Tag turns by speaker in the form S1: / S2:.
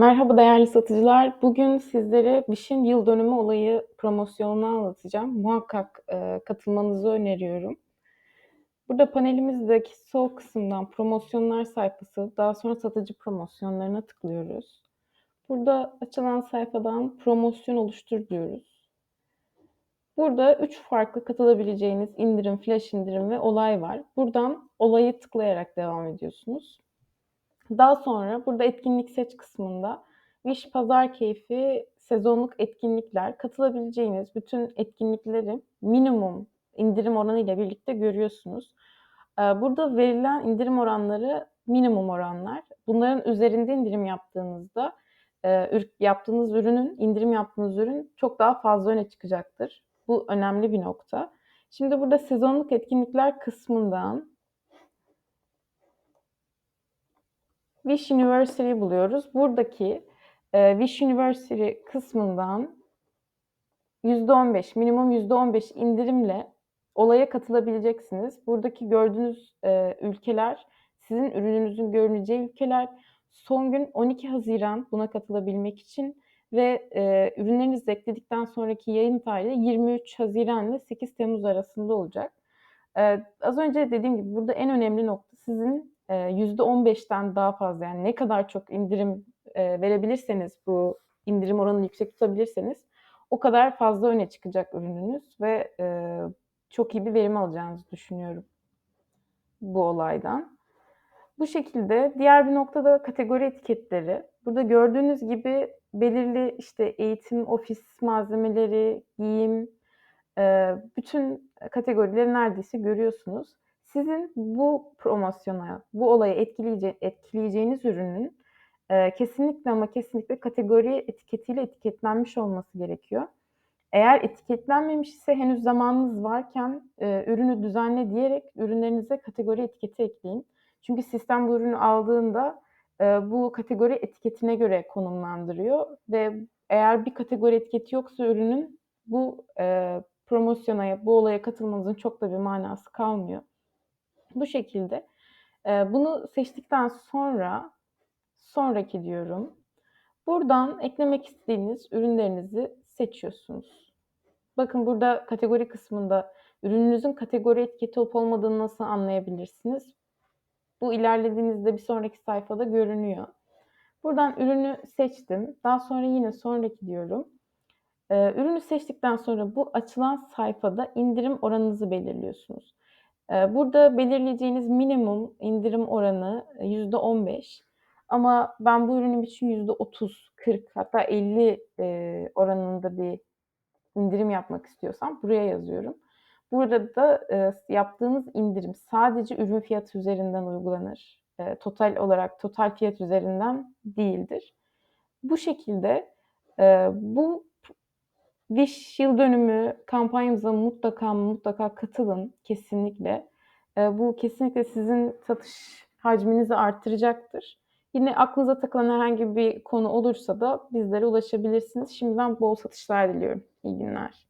S1: Merhaba değerli satıcılar. Bugün sizlere Wish'in yıl dönümü olayı promosyonunu anlatacağım. Muhakkak e, katılmanızı öneriyorum. Burada panelimizdeki sol kısımdan promosyonlar sayfası, daha sonra satıcı promosyonlarına tıklıyoruz. Burada açılan sayfadan promosyon oluştur diyoruz. Burada üç farklı katılabileceğiniz indirim, flash indirim ve olay var. Buradan olayı tıklayarak devam ediyorsunuz. Daha sonra burada etkinlik seç kısmında Wish Pazar Keyfi sezonluk etkinlikler katılabileceğiniz bütün etkinlikleri minimum indirim oranı ile birlikte görüyorsunuz. Ee, burada verilen indirim oranları minimum oranlar. Bunların üzerinde indirim yaptığınızda e, yaptığınız ürünün, indirim yaptığınız ürün çok daha fazla öne çıkacaktır. Bu önemli bir nokta. Şimdi burada sezonluk etkinlikler kısmından Wish University'yi buluyoruz. Buradaki e, Wish University kısmından %15, minimum %15 indirimle olaya katılabileceksiniz. Buradaki gördüğünüz e, ülkeler sizin ürününüzün görüneceği ülkeler. Son gün 12 Haziran buna katılabilmek için ve e, ürünlerinizi ekledikten sonraki yayın tarihi 23 Haziran ile 8 Temmuz arasında olacak. E, az önce dediğim gibi burada en önemli nokta sizin %15'ten daha fazla yani ne kadar çok indirim verebilirseniz bu indirim oranını yüksek tutabilirseniz o kadar fazla öne çıkacak ürününüz ve çok iyi bir verim alacağınızı düşünüyorum bu olaydan. Bu şekilde diğer bir noktada kategori etiketleri. Burada gördüğünüz gibi belirli işte eğitim, ofis malzemeleri, giyim, bütün kategorileri neredeyse görüyorsunuz. Sizin bu promosyona, bu olaya etkileyece etkileyeceğiniz ürünün e, kesinlikle ama kesinlikle kategori etiketiyle etiketlenmiş olması gerekiyor. Eğer etiketlenmemiş ise henüz zamanınız varken e, ürünü düzenle diyerek ürünlerinize kategori etiketi ekleyin. Çünkü sistem bu ürünü aldığında e, bu kategori etiketine göre konumlandırıyor ve eğer bir kategori etiketi yoksa ürünün bu e, promosyona, bu olaya katılmanızın çok da bir manası kalmıyor. Bu şekilde. Eee, bunu seçtikten sonra sonraki diyorum. Buradan eklemek istediğiniz ürünlerinizi seçiyorsunuz. Bakın burada kategori kısmında ürününüzün kategori etiketi olup olmadığını nasıl anlayabilirsiniz? Bu ilerlediğinizde bir sonraki sayfada görünüyor. Buradan ürünü seçtim. Daha sonra yine sonraki diyorum. Ee, ürünü seçtikten sonra bu açılan sayfada indirim oranınızı belirliyorsunuz. Ee, burada belirleyeceğiniz minimum indirim oranı %15 ama ben bu ürünüm için %30, 40 hatta 50 e, oranında bir indirim yapmak istiyorsam buraya yazıyorum. Burada da e, yaptığınız indirim sadece ürün fiyatı üzerinden uygulanır. E, total olarak total fiyat üzerinden değildir. Bu şekilde bu Wish yıl dönümü kampanyamıza mutlaka mutlaka katılın kesinlikle. E, bu kesinlikle sizin satış hacminizi arttıracaktır. Yine aklınıza takılan herhangi bir konu olursa da bizlere ulaşabilirsiniz. Şimdiden bol satışlar diliyorum. İyi günler.